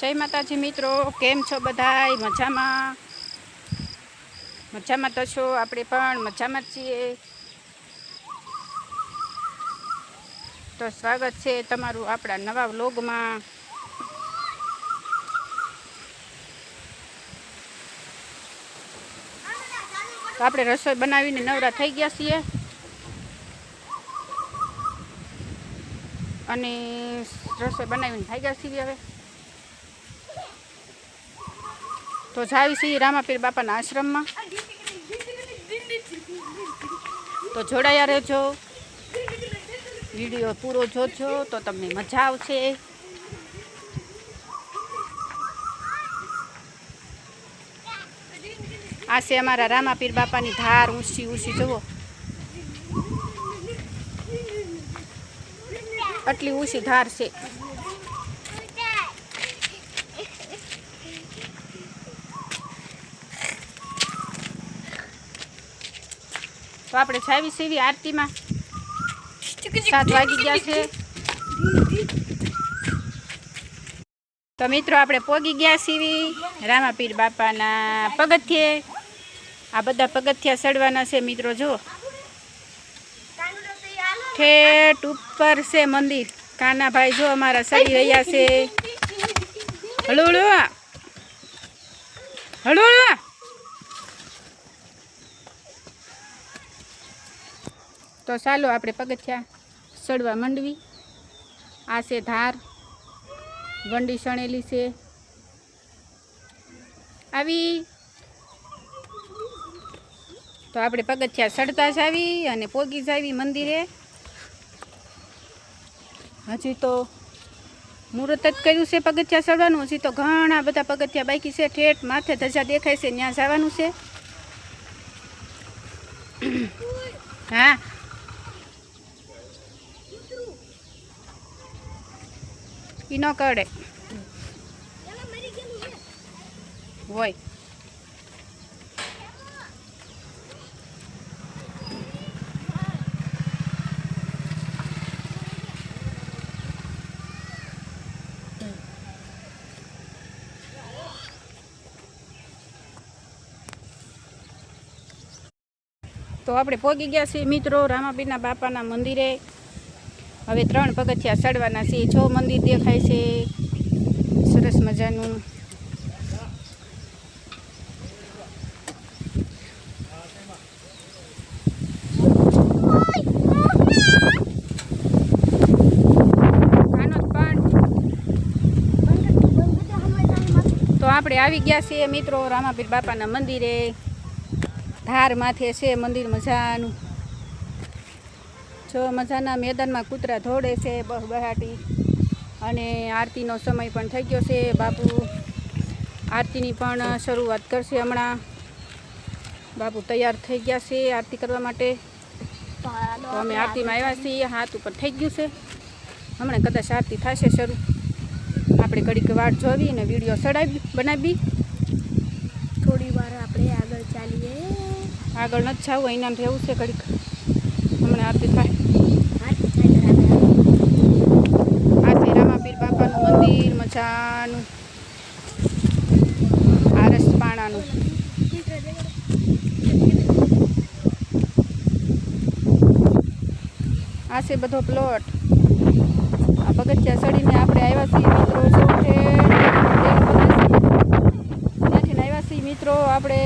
જય માતાજી મિત્રો, કેમ છો બધાય? મજામાં? મજામાં તો છો આપણે પણ, મજામાં છીએ. તો સ્વાગત છે તમારું આપણા નવા વ્લોગમાં. તો આપણે રસોઈ બનાવીને નવરા થઈ ગયા છીએ. અને રસોઈ બનાવીને થઈ ગયા છીએ હવે. તો જાવી છીએ રામાપીર બાપાના આશ્રમમાં. તો જોડાયા રહેજો. વીડિયો પૂરો જોજો, તો તમને મજા આવશે. આ છે અમારા રામાપીર બાપાની ધાર, ઊંચી ઊંચી, જુઓ. આટલી ઊંચી ધાર છે. તો આપણે છાવીસ સીવી આરતીમાં. સાત વાગી ગયા છે. તો મિત્રો આપણે પોગી ગયા સીવી રામાપીર બાપાના પગથિયે. આ બધા પગથિયા ચડવાના છે મિત્રો જુઓ. ઠેઠ ઉપર છે મંદિર. કાનાભાઈ જો અમારા સડી રહ્યા છે. હળુ હળો હળો હળો તો ચાલો આપણે પગથિયા ચડવા માંડવી. આ છે ધાર. વંડી શણેલી છે. આવી. તો આપણે પગથિયા ચડતા જ આવી અને પોગી જ આવી મંદિરે. હજી તો મુહૂર્ત જ કર્યું છે પગથિયા ચડવાનું હજી તો ઘણા બધા પગથિયા બાકી છે. ઠેઠ માથે ધજા દેખાય છે ત્યાં જવાનું છે. હા ઈ ન કડે હોય. તો આપણે પહોંચી ગયા છીએ મિત્રો રામાબીના બાપાના મંદિરે. હવે ત્રણ પગથિયા ચડવાના છે. છ મંદિર દેખાય છે. સરસ મજાનું. આપણે આવી ગયા છીએ મિત્રો રામાપીર બાપાના મંદિરે. ધાર માથે છે મંદિર મજાનું. જો મજાના મેદાનમાં કૂતરા ધોડે છે બહ બહાટી. અને આરતીનો સમય પણ થઈ ગયો છે. બાપુ આરતીની પણ શરૂઆત કરશે હમણાં. બાપુ તૈયાર થઈ ગયા છે આરતી કરવા માટે. તો અમે આરતીમાં આવ્યા છીએ. હાથ ઉપર થઈ ગયું છે. હમણાં કદાચ આરતી થશે શરૂ. આપણે ઘડીક વાટ જોવી અને વીડિયો ચડાવી બનાવી. થોડી વાર આપણે આગળ ચાલીએ. આગળ નથી જવું અહીંના રહેવું છે ઘડીક. હમણાં આરતી થાય. હાથ ચાલી રાખે. આ છે રામાપીર બાપાનું મંદિર, મજાનું. આરસ પાણાનું. આ છે બધો પ્લોટ આ પગથિયા ચડીને આપણે આવ્યા છીએ મિત્રો જો છે ત્યાંથી આવ્યા છીએ મિત્રો આપણે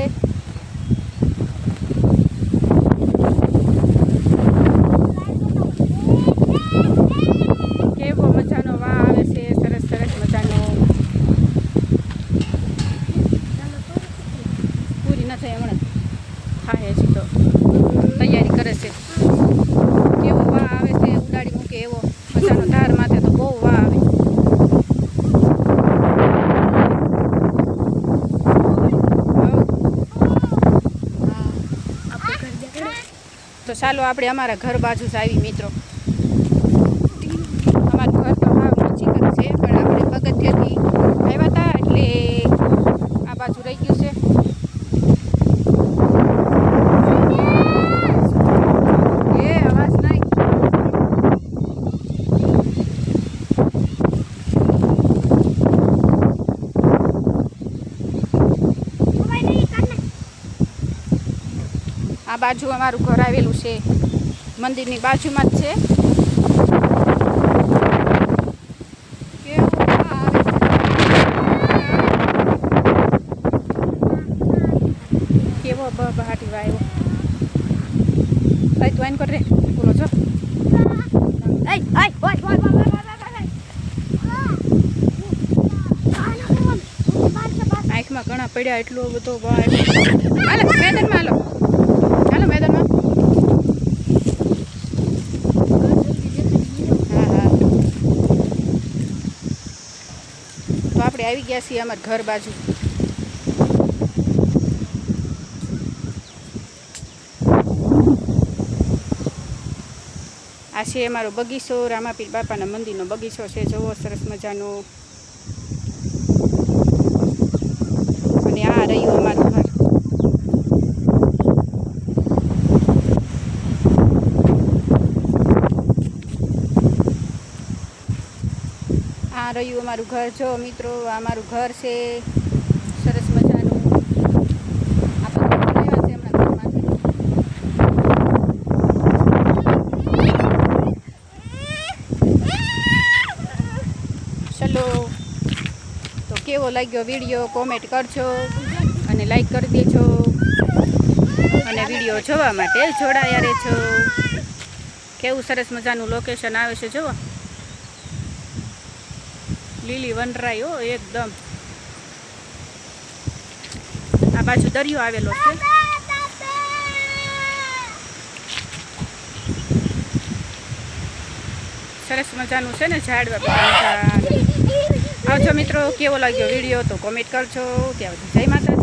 કેવો મજાનો વા આવે છે સરસ સરસ મજાનો પૂરી ન થાય હમણાં થાય હજી તો તૈયારી કરે છે કેવો વા આવે છે ઉડાડી મૂકે એવો મજાનો ધાર માથે તો બહુ વા આવે આપણે ઘર દેખાડે. તો ચાલો આપણે અમારા ઘર બાજુ જ આવી, મિત્રો. અમારું ઘર તો હાવ નજીક જ છે, પણ આપણે પગથિયાથી આ બાજુ અમારું ઘર આવેલું છે. મંદિરની બાજુમાં જ છે. કેવો બહાટી વાયો ભાઈ તું કરે બોલો છો. આંખમાં ઘણા પડ્યા એટલો બધો મેદાનમાં હાલો. આપણે આવી ગયા છીએ અમારા ઘર બાજુ. આ છે અમારો બગીચો, રામાપીર બાપાના મંદિરનો બગીચો છે. જોવો સરસ મજાનો અને આ રહ્યું અમારું ઘર આ રહ્યું અમારું ઘર. જો મિત્રો, આ મારું ઘર છે. સરસ મજાનું. ચલો. તો કેવો લાગ્યો વીડિયો? કોમેન્ટ કરજો અને લાઈક કરી દેજો. અને વીડિયો જોવા માટે જોડાયા રહેજો. કેવું સરસ મજાનું લોકેશન આવે છે જુઓ લીલી વનરાઈ હો, એકદમ. આ બાજુ દરિયો આવેલો છે. સરસ મજાનું છે ને ઝાડવા આવજો મિત્રો, કેવો લાગ્યો વીડિયો તો કોમેન્ટ કરજો. ત્યાં જય માતાજી.